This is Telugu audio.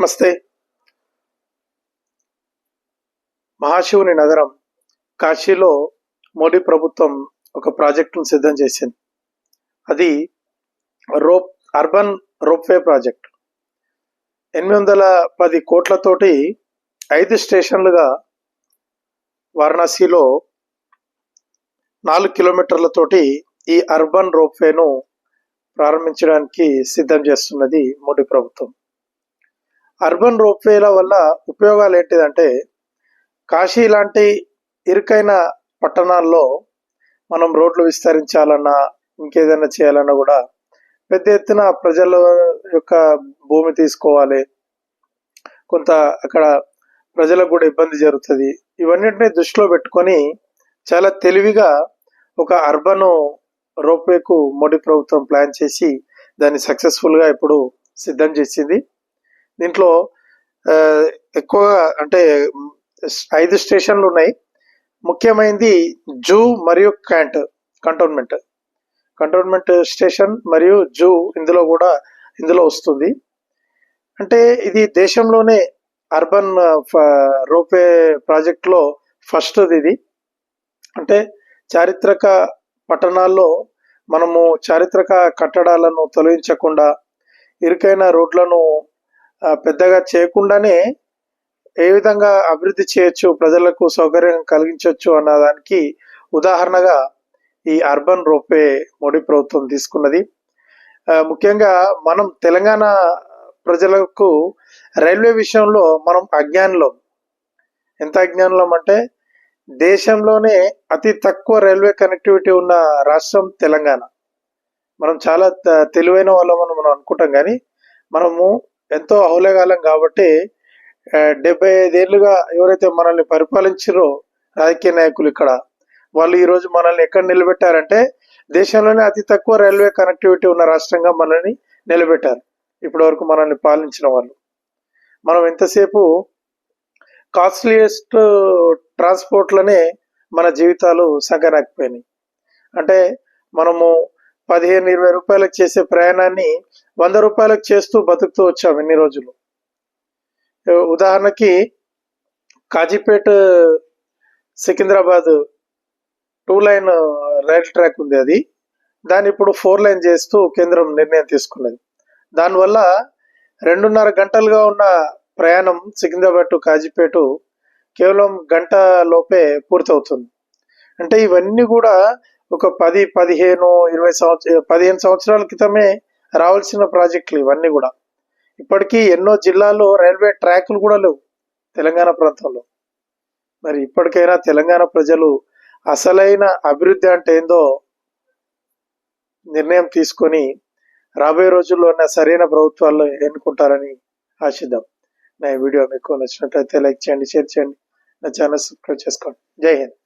నమస్తే. మహాశివుని నగరం కాశీలో మోడీ ప్రభుత్వం ఒక ప్రాజెక్టును సిద్ధం చేసింది. అది రోప్ అర్బన్ రోప్వే ప్రాజెక్ట్. ఎనిమిది వందల పది కోట్లతోటి ఐదు స్టేషన్లుగా వారణాసిలో నాలుగు కిలోమీటర్లతోటి ఈ అర్బన్ రోప్వేను ప్రారంభించడానికి సిద్ధం చేస్తున్నది మోడీ ప్రభుత్వం. అర్బన్ రోప్వేల వల్ల ఉపయోగాలు ఏంటిదంటే కాశీ లాంటి ఇరుకైన పట్టణాల్లో మనం రోడ్లు విస్తరించాలన్నా ఇంకేదైనా చేయాలన్నా కూడా పెద్ద ఎత్తున ప్రజల యొక్క భూమి తీసుకోవాలి. కొంత అక్కడ ప్రజలకు కూడా ఇబ్బంది జరుగుతుంది. ఇవన్నింటినీ దృష్టిలో పెట్టుకొని చాలా తెలివిగా ఒక అర్బన్ రోప్వేకు మోడీ ప్రభుత్వం ప్లాన్ చేసి దాన్ని సక్సెస్ఫుల్గా ఇప్పుడు సిద్ధం చేసింది. దీంట్లో ఎక్కువగా అంటే ఐదు స్టేషన్లు ఉన్నాయి. ముఖ్యమైనది జూ మరియు క్యాంట్ కంటోన్మెంట్. కంటోన్మెంట్ స్టేషన్ మరియు జూ ఇందులో కూడా ఇందులో వస్తుంది. అంటే ఇది దేశంలోనే అర్బన్ రోప్వే ప్రాజెక్ట్లో ఫస్ట్ ఇది. అంటే చారిత్రక పట్టణాల్లో మనము చారిత్రక కట్టడాలను తొలగించకుండా ఇరుకైన రోడ్లను పెద్దగా చేయకుండానే ఏ విధంగా అభివృద్ధి చేయొచ్చు ప్రజలకు సౌకర్యం కలిగించవచ్చు అన్న దానికి ఉదాహరణగా ఈ అర్బన్ రోప్వే మోడీ ప్రభుత్వం తీసుకున్నది. ముఖ్యంగా మనం తెలంగాణ ప్రజలకు రైల్వే విషయంలో మనం అజ్ఞానులం. ఎంత అజ్ఞానులం అంటే దేశంలోనే అతి తక్కువ రైల్వే కనెక్టివిటీ ఉన్న రాష్ట్రం తెలంగాణ. మనం చాలా తెలివైన వాళ్ళం అని మనం అనుకుంటాం కానీ మనము ఎంతో అహులగాలం కాబట్టి డెబ్బై ఐదేళ్ళుగా ఎవరైతే మనల్ని పరిపాలించారో రాజకీయ నాయకులు ఇక్కడ వాళ్ళు ఈరోజు మనల్ని ఎక్కడ నిలబెట్టారంటే దేశంలోనే అతి తక్కువ రైల్వే కనెక్టివిటీ ఉన్న రాష్ట్రంగా మనల్ని నిలబెట్టారు. ఇప్పటి వరకు మనల్ని పాలించిన వాళ్ళు. మనం ఎంతసేపు కాస్ట్లీయెస్ట్ ట్రాన్స్పోర్ట్లనే మన జీవితాలు సగనాకపోయినాయి అంటే మనము పదిహేను ఇరవై రూపాయలకు చేసే ప్రయాణాన్ని వంద రూపాయలకు చేస్తూ బతుకుతూ వచ్చాం ఎన్ని రోజులు. ఉదాహరణకి Kazipet Secunderabad two line rail track ఉంది అది. దాన్ని ఇప్పుడు ఫోర్ లైన్ చేస్తూ కేంద్రం నిర్ణయం తీసుకున్నది. దానివల్ల రెండున్నర గంటలుగా ఉన్న ప్రయాణం సికింద్రాబాద్ టు కాజీపేట కేవలం గంట లోపే పూర్తవుతుంది. అంటే ఇవన్నీ కూడా ఒక పది పదిహేను ఇరవై సంవత్సర పదిహేను సంవత్సరాల క్రితమే రావాల్సిన ప్రాజెక్టులు ఇవన్నీ కూడా. ఇప్పటికీ ఎన్నో జిల్లాల్లో రైల్వే ట్రాక్లు కూడా లేవు తెలంగాణ ప్రాంతంలో. మరి ఇప్పటికైనా తెలంగాణ ప్రజలు అసలైన అభివృద్ధి అంటే ఏందో నిర్ణయం తీసుకొని రాబోయే రోజుల్లో ఉన్న సరైన ప్రభుత్వాలు ఎన్నుకుంటారని ఆశిద్దాం. నా ఈ వీడియో మీకు నచ్చినట్లయితే లైక్ చేయండి షేర్ చేయండి నా ఛానల్ సబ్స్క్రైబ్ చేసుకోండి. జై హింద్.